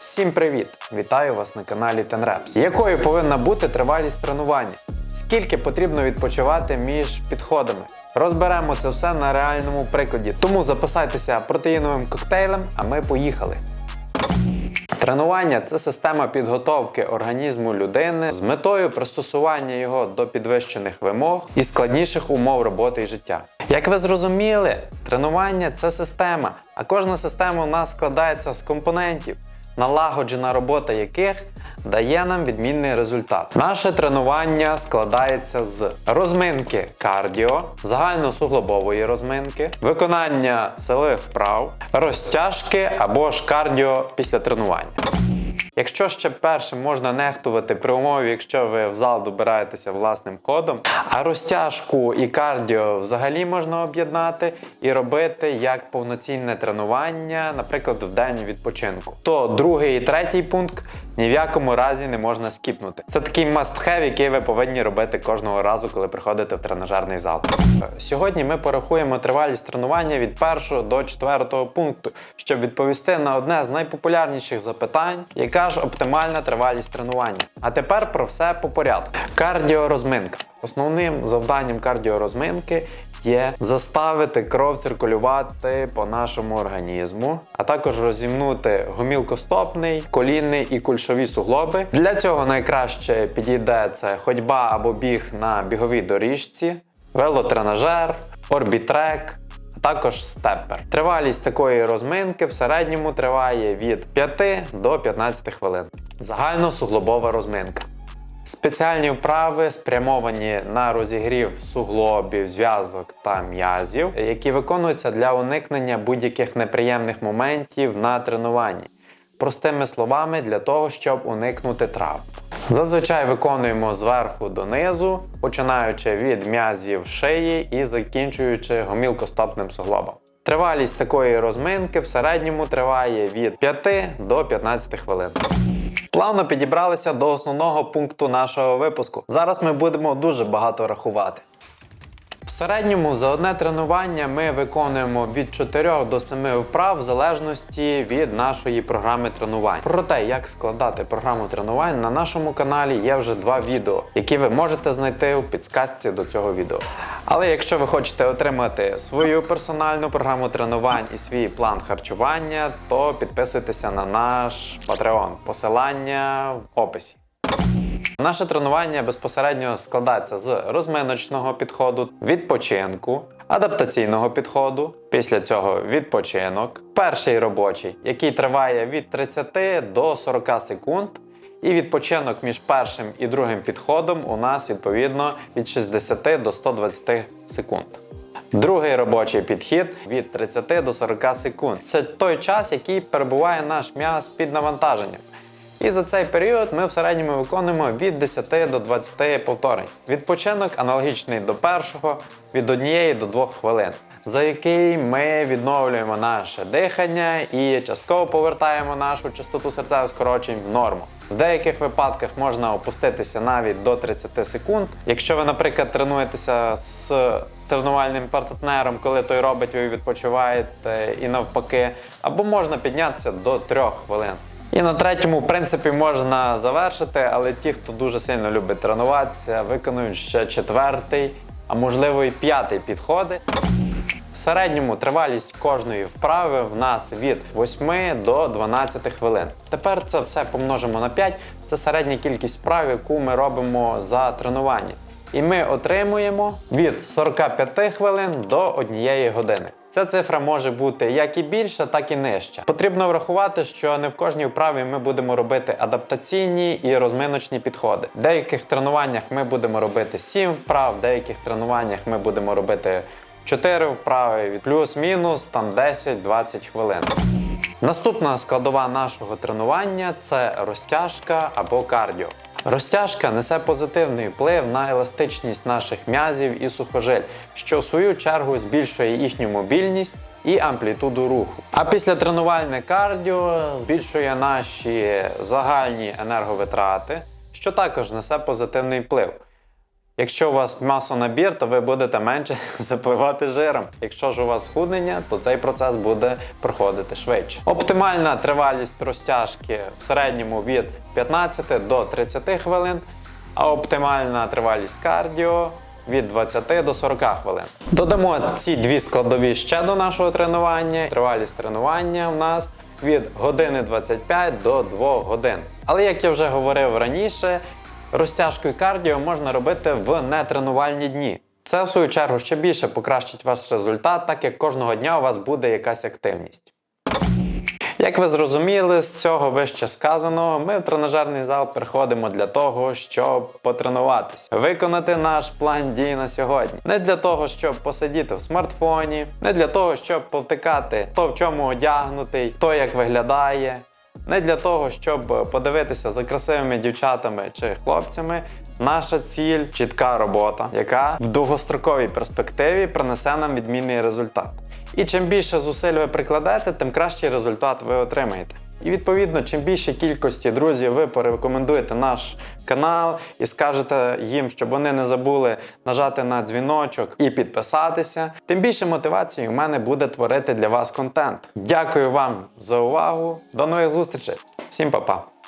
Всім привіт! Вітаю вас на каналі TenReps. Якою повинна бути тривалість тренування? Скільки потрібно відпочивати між підходами? Розберемо це все на реальному прикладі. Тому записайтеся протеїновим коктейлем, а ми поїхали. Тренування це система підготовки організму людини з метою пристосування його до підвищених вимог і складніших умов роботи і життя. Як ви зрозуміли, тренування це система, а кожна система у нас складається з компонентів, налагоджена робота яких дає нам відмінний результат. Наше тренування складається з розминки кардіо, загальносуглобової розминки, виконання силових вправ, розтяжки або ж кардіо після тренування. Якщо ще першим можна нехтувати при умові, якщо ви в зал добираєтеся власним ходом, а розтяжку і кардіо взагалі можна об'єднати і робити як повноцінне тренування, наприклад, в день відпочинку, то другий і третій пункт ні в якому разі не можна скіпнути. Це такий must-have, який ви повинні робити кожного разу, коли приходите в тренажерний зал. Сьогодні ми порахуємо тривалість тренування від першого до четвертого пункту, щоб відповісти на одне з найпопулярніших запитань, яка ж оптимальна тривалість тренування. А тепер про все по порядку. Кардіорозминка. Основним завданням кардіорозминки є заставити кров циркулювати по нашому організму, а також розімнути гомілкостопний, колінний і кульшові суглоби. Для цього найкраще підійде це ходьба або біг на біговій доріжці, велотренажер, орбітрек. Також степер. Тривалість такої розминки в середньому триває від 5 до 15 хвилин. Загально суглобова розминка. Спеціальні вправи спрямовані на розігрів суглобів, зв'язок та м'язів, які виконуються для уникнення будь-яких неприємних моментів на тренуванні. Простими словами, для того, щоб уникнути травм. Зазвичай виконуємо зверху донизу, починаючи від м'язів шиї і закінчуючи гомілкостопним суглобом. Тривалість такої розминки в середньому триває від 5 до 15 хвилин. Плавно підібралися до основного пункту нашого випуску. Зараз ми будемо дуже багато рахувати. Середньому за одне тренування ми виконуємо від 4 до 7 вправ в залежності від нашої програми тренувань. Про те, як складати програму тренувань на нашому каналі є вже два відео, які ви можете знайти у підсказці до цього відео. Але якщо ви хочете отримати свою персональну програму тренувань і свій план харчування, то підписуйтеся на наш Patreon. Посилання в описі. Наше тренування безпосередньо складається з розминочного підходу, відпочинку, адаптаційного підходу. Після цього відпочинок, перший робочий, який триває від 30 до 40 секунд. І відпочинок між першим і другим підходом у нас відповідно від 60 до 120 секунд. Другий робочий підхід від 30 до 40 секунд. Це той час, який перебуває наш м'яз під навантаженням. І за цей період ми в середньому виконуємо від 10 до 20 повторень. Відпочинок аналогічний до першого від 1 до 2 хвилин, за який ми відновлюємо наше дихання і частково повертаємо нашу частоту серцевих скорочень в норму. В деяких випадках можна опуститися навіть до 30 секунд. Якщо ви, наприклад, тренуєтеся з тренувальним партнером, коли той робить, ви відпочиваєте і навпаки, або можна піднятися до 3 хвилин. І на третьому в принципі можна завершити, але ті, хто дуже сильно любить тренуватися, виконують ще четвертий, а можливо і п'ятий підходи. В середньому тривалість кожної вправи в нас від 8 до 12 хвилин. Тепер це все помножимо на 5. Це середня кількість вправ, яку ми робимо за тренування. І ми отримуємо від 45 хвилин до 1 години. Ця цифра може бути як і більша, так і нижча. Потрібно врахувати, що не в кожній вправі ми будемо робити адаптаційні і розминочні підходи. В деяких тренуваннях ми будемо робити 7 вправ, в деяких тренуваннях ми будемо робити 4 вправи, плюс-мінус там 10-20 хвилин. Наступна складова нашого тренування це розтяжка або кардіо. Розтяжка несе позитивний вплив на еластичність наших м'язів і сухожиль, що в свою чергу збільшує їхню мобільність і амплітуду руху. А після тренувальне кардіо збільшує наші загальні енерговитрати, що також несе позитивний вплив. Якщо у вас масонабір, то ви будете менше запливати жиром. Якщо ж у вас схуднення, то цей процес буде проходити швидше. Оптимальна тривалість розтяжки в середньому від 15 до 30 хвилин, а оптимальна тривалість кардіо від 20 до 40 хвилин. Додамо ці дві складові ще до нашого тренування. Тривалість тренування в нас від години 25 до 2 годин. Але як я вже говорив раніше, розтяжку і кардіо можна робити в нетренувальні дні. Це в свою чергу ще більше покращить ваш результат, так як кожного дня у вас буде якась активність. Як ви зрозуміли, з цього вище сказаного, ми в тренажерний зал приходимо для того, щоб потренуватися, виконати наш план дій на сьогодні. Не для того, щоб посидіти в смартфоні, не для того, щоб повтикати, хто в чому одягнутий, хто як виглядає. Не для того, щоб подивитися за красивими дівчатами чи хлопцями. Наша ціль чітка робота, яка в довгостроковій перспективі принесе нам відмінний результат. І чим більше зусиль ви прикладете, тим кращий результат ви отримаєте. І відповідно, чим більше кількості друзів ви порекомендуєте наш канал і скажете їм, щоб вони не забули нажати на дзвіночок і підписатися, тим більше мотивації у мене буде творити для вас контент. Дякую вам за увагу. До нових зустрічей. Всім па-па!